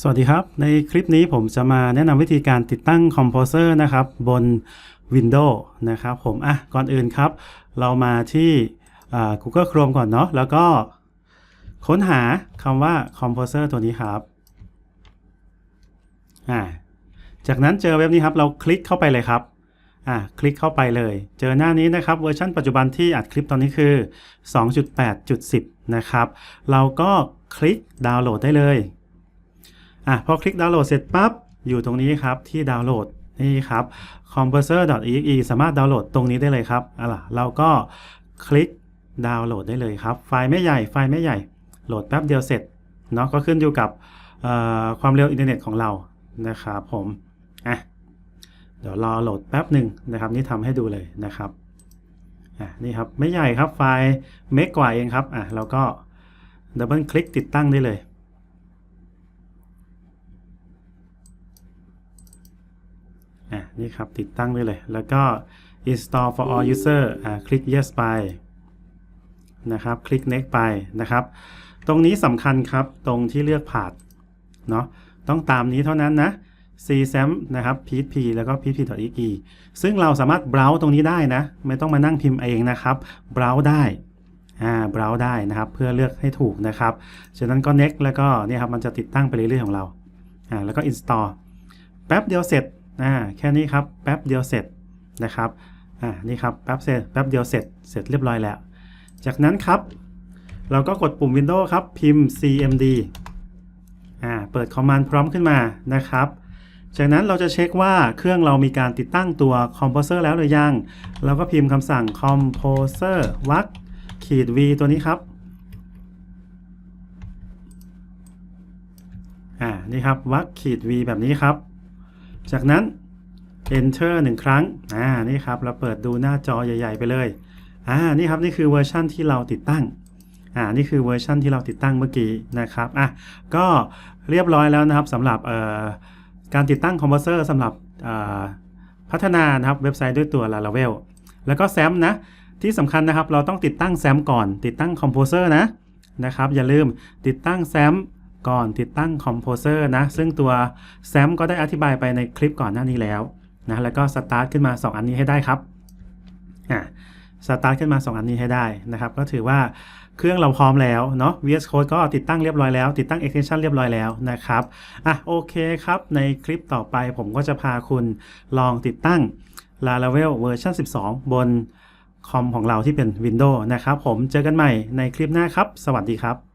สวัสดีครับ ในคลิปนี้ผมจะมาแนะนำวิธีการติดตั้ง Composer นะครับ บน Windows นะครับผมอะก่อนอื่นครับ เรามาที่ Google Chrome ก่อนเนาะแล้วก็ค้นหาคำว่า Composer ตัวนี้ครับอ่าจากนั้นเจอเว็บนี้ครับ เราคลิกเข้าไปเลยครับอ่าคลิกเข้าไปเลย เจอหน้านี้นะครับ เวอร์ชันปัจจุบันที่อัดคลิปตอนนี้คือ 2.8.10 นะครับ เราก็คลิกดาวน์โหลดได้เลย อะพอคลิกดาวน์โหลดเสร็จปั๊บอยู่ตรงนี้ครับที่ดาวน์โหลดนี่ครับ composer.exe สามารถดาวน์โหลดตรงนี้ได้เลยครับอะล่ะเราก็คลิกดาวน์โหลดได้เลยครับ ไฟล์ไม่ใหญ่ไฟล์ไม่ใหญ่โหลดแป๊บเดียวเสร็จเนาะก็ขึ้นอยู่กับความเร็วอินเทอร์เน็ตของเรานะครับผมอะเดี๋ยวรอโหลดแป๊บหนึ่งนะครับ นี่ทำให้ดูเลยนะครับอะนี่ครับไม่ใหญ่ครับไฟล์เมกกว่าเองครับอะเราก็ดับเบิลคลิกติดตั้งได้เลย อะนี่ครับติดตั้งได้เลย แล้วก็ install for all user อ่าคลิก yes ไปนะครับ คลิก next ไปนะครับ ตรงนี้สำคัญครับตรงที่เลือกผ่านเนาะต้องตามนี้เท่านั้นนะ csam นะครับ php แล้วก็ php.exe ซึ่งเราสามารถ browse ตรงนี้ได้นะ ไม่ต้องมานั่งพิมพ์เองนะครับ browse ได้อ่า browse ได้นะครับ เพื่อเลือกให้ถูกนะครับฉะนั้นก็ next แล้วก็เนี่ยครับมันจะติดตั้งไปเรื่อยๆของเราอ่าแล้วก็ install แป๊บเดียวเสร็จ อ่าแค่นี้ครับแป๊บเดียวเสร็จนะครับอ่านี่ครับแป๊บเสร็จแป๊บเดียวเสร็จเสร็จเรียบร้อยแล้ว จากนั้นครับ เราก็กดปุ่ม Windows ครับพิมพ์ cmd อ่าเปิดคอมมานด์พร้อมขึ้นมานะครับจากนั้นเราจะเช็คว่าเครื่องเรามีการติดตั้งตัว Composer แล้วหรือยัง เราก็พิมพ์คำสั่ง Composer วักขีด v ตัวนี้ครับ อ่า นี่ครับวักขีด v แบบนี้ครับ จากนั้น enter หนึ่งครั้ง อ่า นี่ครับ เราเปิดดูหน้าจอใหญ่ ๆ ไปเลย อ่า นี่ครับ นี่คือเวอร์ชั่นที่เราติดตั้ง อ่า นี่คือเวอร์ชั่นที่เราติดตั้งเมื่อกี้นะครับ อะ ก็เรียบร้อยแล้วนะครับสำหรับการติดตั้งคอมโพเซอร์สำหรับพัฒนานะครับเว็บไซต์ด้วยตัว Laravel แล้วก็แซมนะ ที่สำคัญนะครับ เราต้องติดตั้งแซมก่อน ติดตั้งคอมโพเซอร์นะนะครับ อย่าลืมติดตั้งแซม ก่อนติดตั้งคอมโพเซอร์นะ ซึ่งตัวแซมก็ได้อธิบายไปในคลิปก่อนหน้านี้แล้วนะแล้วก็สตาร์ทขึ้นมา 2 อันนี้ให้ได้ครับอ่าสตาร์ทขึ้นมา 2 อันนี้ให้ได้นะครับ ก็ถือว่าเครื่องเราพร้อมแล้วเนาะ VS Code ก็ติดตั้งเรียบร้อยแล้ว ติดตั้ง extension เรียบร้อยแล้วนะครับอะโอเคครับ ในคลิปต่อไปผมก็จะพาคุณลองติดตั้ง Laravel เวอร์ชัน12 บนคอมของเราที่เป็น Windows นะครับ ผมเจอกันใหม่ในคลิปหน้าครับ สวัสดีครับ